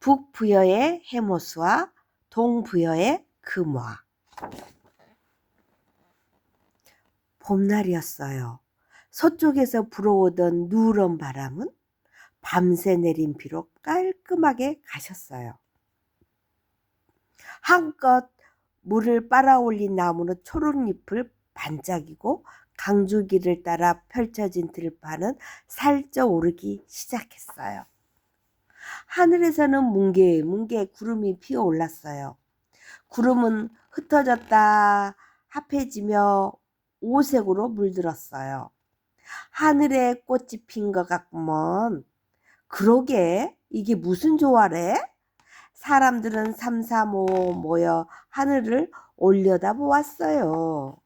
북부여의 해모수와 동부여의 금화. 봄날이었어요. 서쪽에서 불어오던 누런 바람은 밤새 내린 비로 깔끔하게 가셨어요. 한껏 물을 빨아올린 나무는 초록잎을 반짝이고 강줄기를 따라 펼쳐진 들판은 살쪄 오르기 시작했어요. 하늘에서는 뭉게 뭉게 구름이 피어 올랐어요. 구름은 흩어졌다 합해지며 오색으로 물들었어요. 하늘에 꽃이 핀 것 같구먼. 그러게 이게 무슨 조화래? 사람들은 삼삼오오 모여 하늘을 올려다 보았어요.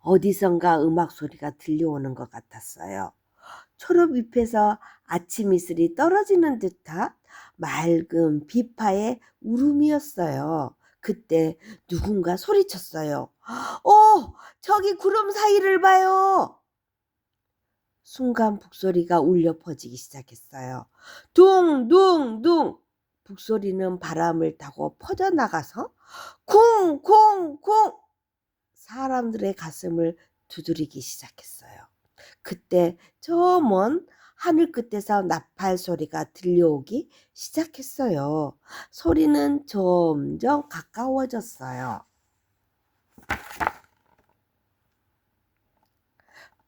어디선가 음악 소리가 들려오는 것 같았어요. 초록잎에서 아침 이슬이 떨어지는 듯한 맑은 비파의 울음이었어요. 그때 누군가 소리쳤어요. 오, 저기 구름 사이를 봐요. 순간 북소리가 울려 퍼지기 시작했어요. 둥둥둥. 북소리는 바람을 타고 퍼져나가서 쿵쿵쿵 사람들의 가슴을 두드리기 시작했어요. 그때 저 먼 하늘 끝에서 나팔 소리가 들려오기 시작했어요. 소리는 점점 가까워졌어요.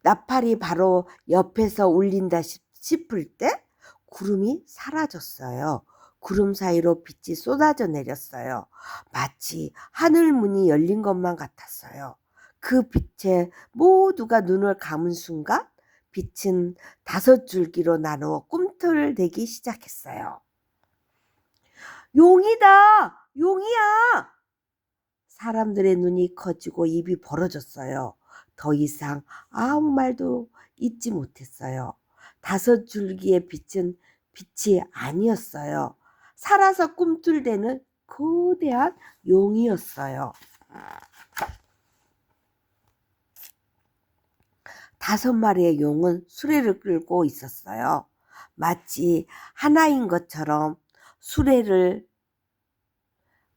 나팔이 바로 옆에서 울린다 싶- 싶을 때 구름이 사라졌어요. 구름 사이로 빛이 쏟아져 내렸어요. 마치 하늘 문이 열린 것만 같았어요. 그 빛에 모두가 눈을 감은 순간 빛은 다섯 줄기로 나누어 꿈틀대기 시작했어요. 용이다! 용이야! 사람들의 눈이 커지고 입이 벌어졌어요. 더 이상 아무 말도 잊지 못했어요. 다섯 줄기의 빛은 빛이 아니었어요. 살아서 꿈틀대는 거대한 용이었어요. 다섯 마리의 용은 수레를 끌고 있었어요. 마치 하나인 것처럼 수레를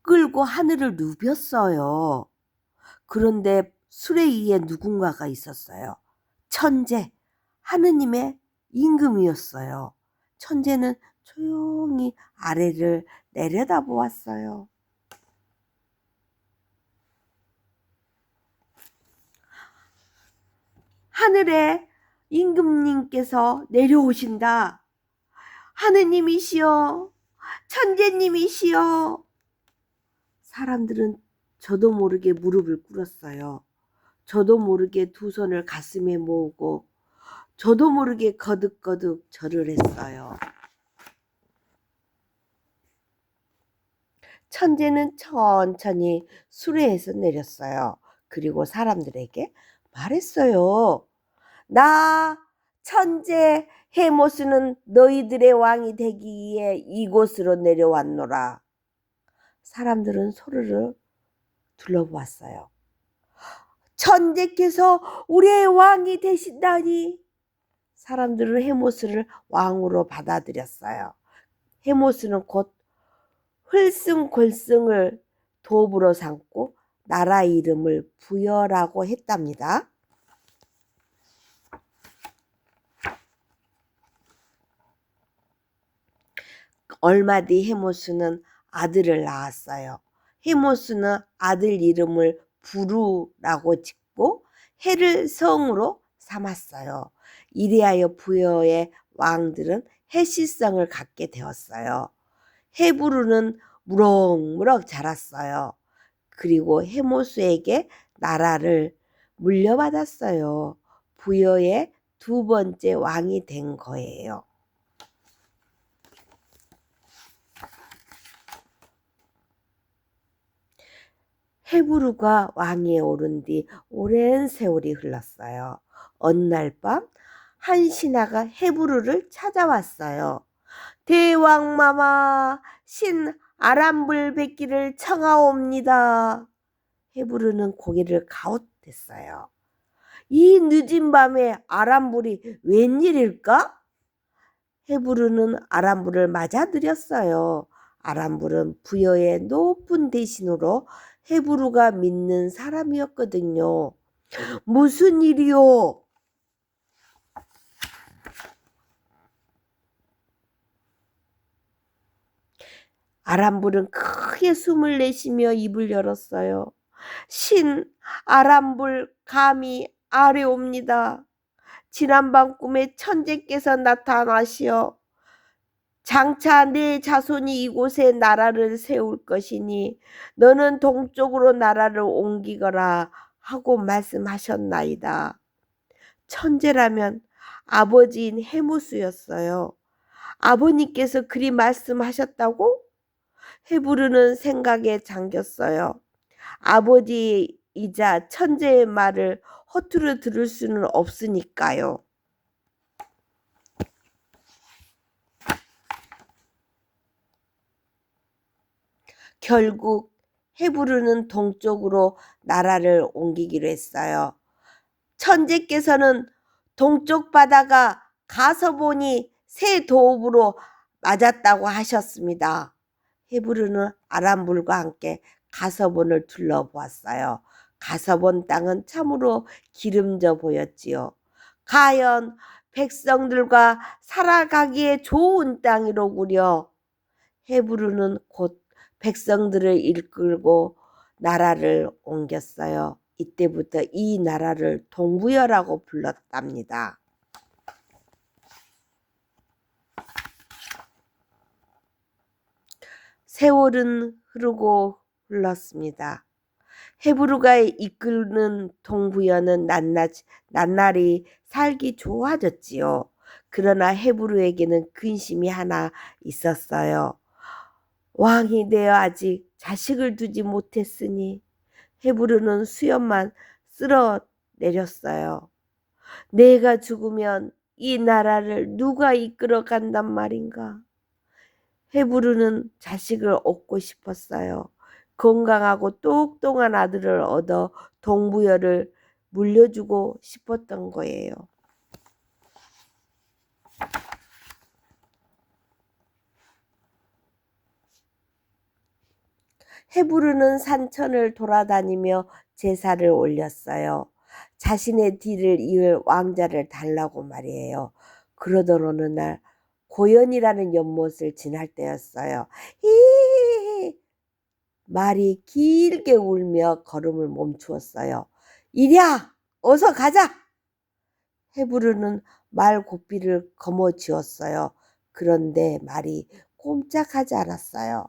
끌고 하늘을 누볐어요. 그런데 수레 위에 누군가가 있었어요. 천재, 하느님의 임금이었어요. 천재는 조용히 아래를 내려다 보았어요. 하늘에 임금님께서 내려오신다. 하느님이시여, 천재님이시여. 사람들은 저도 모르게 무릎을 꿇었어요. 저도 모르게 두 손을 가슴에 모으고 저도 모르게 거듭거듭 절을 했어요. 천재는 천천히 수레에서 내렸어요. 그리고 사람들에게 말했어요. 나 천재 헤모스는 너희들의 왕이 되기 위해 이곳으로 내려왔노라. 사람들은 소리를 둘러보았어요. 천재께서 우리의 왕이 되신다니. 사람들은 헤모스를 왕으로 받아들였어요. 헤모스는 곧 흘승골승을 도부로 삼고 나라 이름을 부여라고 했답니다. 얼마 뒤 헤모스는 아들을 낳았어요. 헤모스는 아들 이름을 부루라고 짓고 해를 성으로 삼았어요. 이리하여 부여의 왕들은 해시성을 갖게 되었어요. 헤부르는 무럭무럭 자랐어요. 그리고 헤모스에게 나라를 물려받았어요. 부여의 두 번째 왕이 된 거예요. 헤브루가 왕위에 오른 뒤 오랜 세월이 흘렀어요. 어느 날 밤 한 신하가 헤브루를 찾아왔어요. 대왕마마 신 아람불백기를 청하옵니다. 헤브루는 고개를 가웃했어요. 이 늦은 밤에 아람불이 웬일일까? 헤브르는 아람불을 맞아들였어요. 아람불은 부여의 높은 대신으로 헤브르가 믿는 사람이었거든요. 무슨 일이요? 아람불은 크게 숨을 내쉬며 입을 열었어요. 신 아람불 감히 아래옵니다. 지난밤 꿈에 천재께서 나타나시어 장차 내 자손이 이곳에 나라를 세울 것이니 너는 동쪽으로 나라를 옮기거라 하고 말씀하셨나이다. 천재라면 아버지인 해무수였어요. 아버님께서 그리 말씀하셨다고? 헤브르는 생각에 잠겼어요. 아버지이자 천재의 말을 허투루 들을 수는 없으니까요. 결국 헤브르는 동쪽으로 나라를 옮기기로 했어요. 천재께서는 동쪽 바다가 가서 보니 새 도읍으로 맞았다고 하셨습니다. 헤브르는 아람불과 함께 가서본을 둘러보았어요. 가서본 땅은 참으로 기름져 보였지요. 과연 백성들과 살아가기에 좋은 땅이로구려. 헤브르는 곧 백성들을 이끌고 나라를 옮겼어요. 이때부터 이 나라를 동부여라고 불렀답니다. 세월은 흐르고 흘렀습니다. 헤브루가 이끄는 동부여는 낱낱, 낱날이 살기 좋아졌지요. 그러나 헤브루에게는 근심이 하나 있었어요. 왕이 되어 아직 자식을 두지 못했으니 헤브루는 수염만 쓸어 내렸어요. 내가 죽으면 이 나라를 누가 이끌어 간단 말인가? 헤브르는 자식을 얻고 싶었어요. 건강하고 똑똑한 아들을 얻어 동부여를 물려주고 싶었던 거예요. 헤브르는 산천을 돌아다니며 제사를 올렸어요. 자신의 뒤를 이을 왕자를 달라고 말이에요. 그러던 어느 날 고연이라는 연못을 지날 때였어요. 히히히 말이 길게 울며 걸음을 멈추었어요. 이랴 어서 가자. 헤브르는 말 고삐를 거머쥐었어요. 그런데 말이 꼼짝하지 않았어요.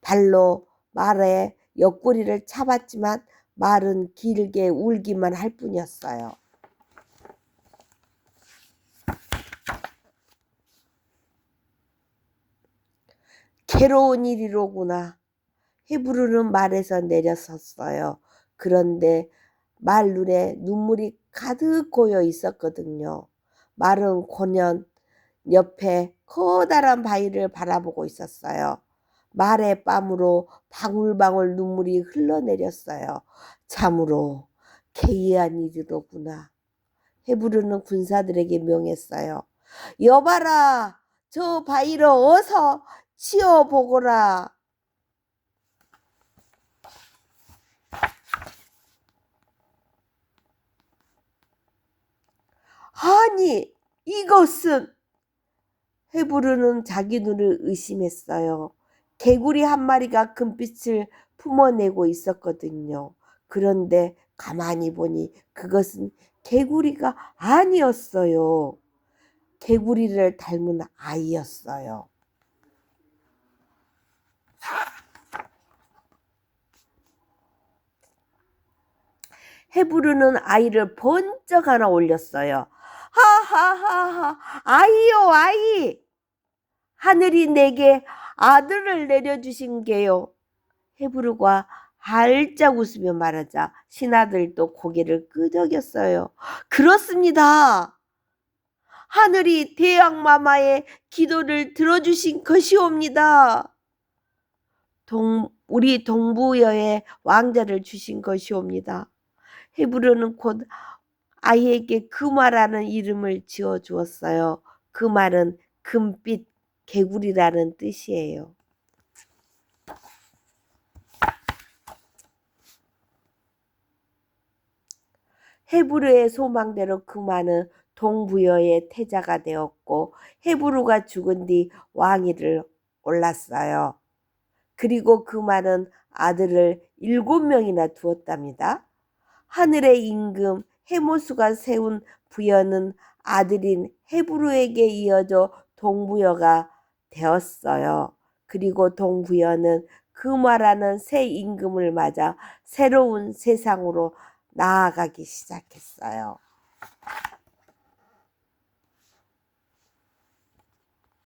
발로 말의 옆구리를 차봤지만 말은 길게 울기만 할 뿐이었어요. 괴로운 일이로구나. 헤브르는 말에서 내려섰어요. 그런데 말 눈에 눈물이 가득 고여 있었거든요. 말은 고년 옆에 커다란 바위를 바라보고 있었어요. 말의 뺨으로 방울방울 눈물이 흘러내렸어요. 참으로 개이한 일이로구나. 헤브르는 군사들에게 명했어요. 여봐라, 저 바위를 어서 치워보거라. 아니, 이것은 헤브르는 자기 눈을 의심했어요. 개구리 한 마리가 금빛을 품어내고 있었거든요. 그런데 가만히 보니 그것은 개구리가 아니었어요. 개구리를 닮은 아이였어요. 헤브르는 아이를 번쩍 하나 올렸어요. 하하하하, 아이요, 아이! 하늘이 내게 아들을 내려주신 게요. 헤브르가 활짝 웃으며 말하자 신하들도 고개를 끄덕였어요. 그렇습니다. 하늘이 대왕마마의 기도를 들어주신 것이옵니다. 동, 우리 동부여의 왕자를 주신 것이옵니다. 헤브르는 곧 아이에게 그 말하는 이름을 지어 주었어요. 그 말은 금빛 개구리라는 뜻이에요. 헤브르의 소망대로 그만은 동부여의 태자가 되었고 헤브르가 죽은 뒤 왕위를 올랐어요. 그리고 그만은 아들을 일곱 명이나 두었답니다. 하늘의 임금 헤모스가 세운 부여는 아들인 헤브르에게 이어져 동부여가 되었어요. 그리고 동부여는 그 말하는 새 임금을 맞아 새로운 세상으로 나아가기 시작했어요.